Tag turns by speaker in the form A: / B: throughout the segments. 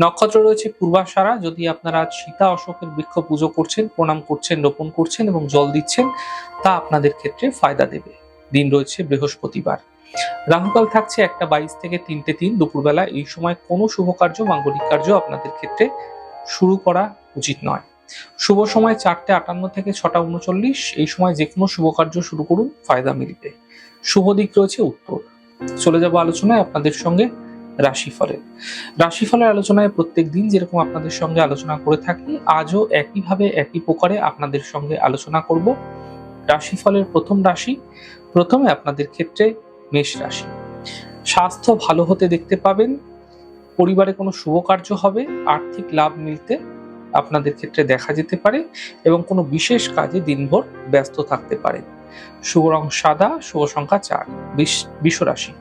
A: নক্ষত্র রয়েছে পূর্বাশারা, যদি আপনারা সীতা অশোকের বৃক্ষ পুজো করছেন, প্রণাম করছেন, রোপণ করছেন এবং জল দিচ্ছেন, তা আপনাদের ক্ষেত্রে ফায়দা দেবে। দিন রয়েছে বৃহস্পতিবার। রাহুকাল থাকছে একটা বাইশ থেকে তিনটে তিন দুপুরবেলা। এই সময় কোনো শুভ কার্য, মাঙ্গলিক কার্য আপনাদের ক্ষেত্রে শুরু করা উচিত নয়। শুভ সময় চারটে আটান্ন থেকে ছটা উনচল্লিশ। এই সময় যে কোনো শুভ কার্য শুরু করুন, ফায়দা মিলবে। শুভ দিক রয়েছে উত্তর। চলে যাব আলোচনায় আপনাদের সঙ্গে। রাশিফলের। রাশিফলের আলোচনায় প্রত্যেক দিন যেরকম আপনাদের সঙ্গে আলোচনা করে থাকি, আজও একইভাবে একই প্রকারে আপনাদের সঙ্গে আলোচনা করব। রাশিফলের প্রথম রাশি, প্রথমে আপনাদের ক্ষেত্রে মেষ রাশি। স্বাস্থ্য ভালো হতে দেখতে পাবেন, পরিবারে কোনো শুভ কার্য হবে, আর্থিক লাভ মিলতে আপনাদের ক্ষেত্রে দেখা যেতে পারে এবং কোনো বিশেষ কাজে দিনভর ব্যস্ত থাকতে পারে। শুভ রং সাদা, শুভ সংখ্যা চার, বিশ, বিষ রাশি।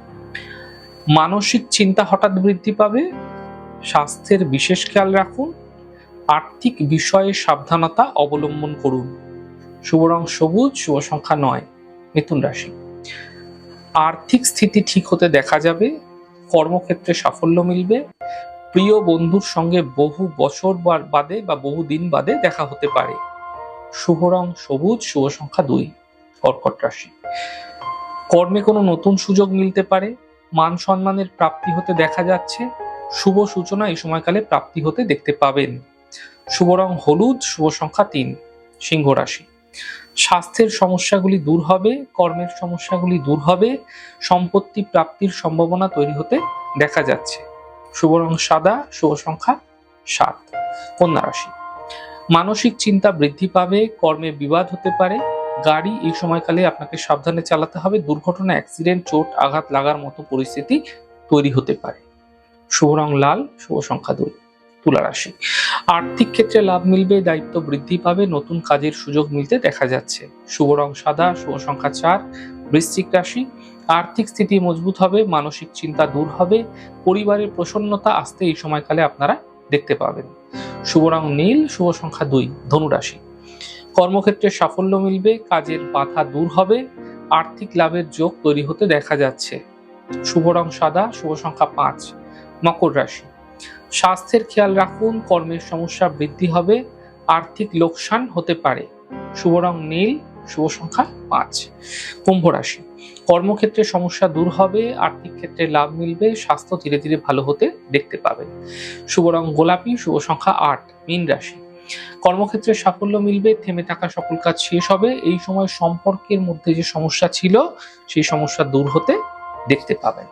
A: মানসিক চিন্তা হঠাৎ বৃদ্ধি পাবে। স্বাস্থ্যের বিশেষ খেয়াল রাখুন। আর্থিক বিষয়ে সাবধানতা অবলম্বন করুন। শুভ রং সবুজ, শুভ সংখ্যা নয়, মিথুন রাশি। আর্থিক স্থিতি ঠিক হতে দেখা যাবে। কর্মক্ষেত্রে সাফল্য মিলবে। প্রিয় বন্ধুর সঙ্গে বহু বছর বাদে বা বহু দিন বাদে দেখা হতে পারে। শুভ রং সবুজ, শুভ সংখ্যা দুই, কর্কট রাশি। কর্মে কোনো নতুন সুযোগ মিলতে পারে। মান সম্মানের প্রাপ্তি হতে দেখা যাচ্ছে। শুভ সূচনা এই সময়কালে প্রাপ্তি হতে দেখতে পাবেন। শুভ রং হলুদ, শুভ সংখ্যা তিন, সিংহ রাশি। স্বাস্থ্যের সমস্যাগুলি দূর হবে, কর্মের সমস্যাগুলি দূর হবে, সম্পত্তি প্রাপ্তির সম্ভাবনা তৈরি হতে দেখা যাচ্ছে। শুভ রং সাদা, শুভ সংখ্যা সাত, কন্যা রাশি। মানসিক চিন্তা বৃদ্ধি পাবে, কর্মে বিবাদ হতে পারে গাড়ি এই সময়কালে আপনাকে সাবধানে চালাতে হবে। দুর্ঘটনা অ্যাক্সিডেন্ট চোট, আঘাত লাগার মতো পরিস্থিতি তৈরি হতে পারে। শুভ রং লাল, শুভ সংখ্যা দুই, তুলা রাশি। আর্থিক ক্ষেত্রে লাভ মিলবে, দায়িত্ব বৃদ্ধি পাবে, নতুন কাজের সুযোগ মিলতে দেখা যাচ্ছে। শুভ রং সাদা, শুভ সংখ্যা চার, বৃশ্চিক রাশি। আর্থিক স্থিতি মজবুত হবে, মানসিক চিন্তা দূর হবে, পরিবারের প্রসন্নতা আসতে এই সময়কালে আপনারা দেখতে পাবেন। শুভ রং নীল, শুভ সংখ্যা দুই, ধনু রাশি। কর্মক্ষেত্রে সাফল্য মিলবে, কাজের বাধা দূর হবে, আর্থিক লাভের যোগ তৈরি হতে দেখা যাচ্ছে। শুভ রং সাদা, শুভ সংখ্যা পাঁচ, মকর রাশি। স্বাস্থ্যের খেয়াল রাখুন, কর্মের সমস্যা বৃদ্ধি হবে, আর্থিক লোকসান হতে পারে। শুভ রং নীল, শুভ সংখ্যা পাঁচ, কুম্ভ রাশি। কর্মক্ষেত্রে সমস্যা দূর হবে, আর্থিক ক্ষেত্রে লাভ মিলবে, স্বাস্থ্য ধীরে ধীরে ভালো হতে দেখতে পাবেন। শুভ রং গোলাপি, শুভ সংখ্যা আট, মীন রাশি। কর্মক্ষেত্রে সাফল্য মিলবে, থেমে থাকা সকল কাজ শেষ হবে। এই সময় সম্পর্কের মধ্যে যে সমস্যা ছিল, সেই সমস্যা দূর হতে দেখতে পাবেন।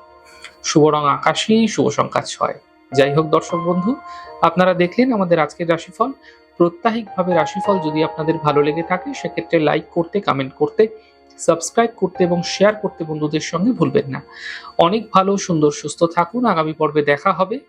A: শুভ রং আকাশী, শুভ সংখ্যা ছয়। যাই হোক দর্শক বন্ধু, আপনারা দেখলেন আমাদের আজকের রাশিফল। প্রত্যাহিকভাবে রাশিফল যদি আপনাদের ভালো লেগে থাকে, সেক্ষেত্রে লাইক করতে, কমেন্ট করতে, সাবস্ক্রাইব করতে এবং শেয়ার করতে বন্ধুদের সঙ্গে ভুলবেন না। অনেক ভালো, সুন্দর, সুস্থ থাকুন। আগামী পর্বে দেখা হবে।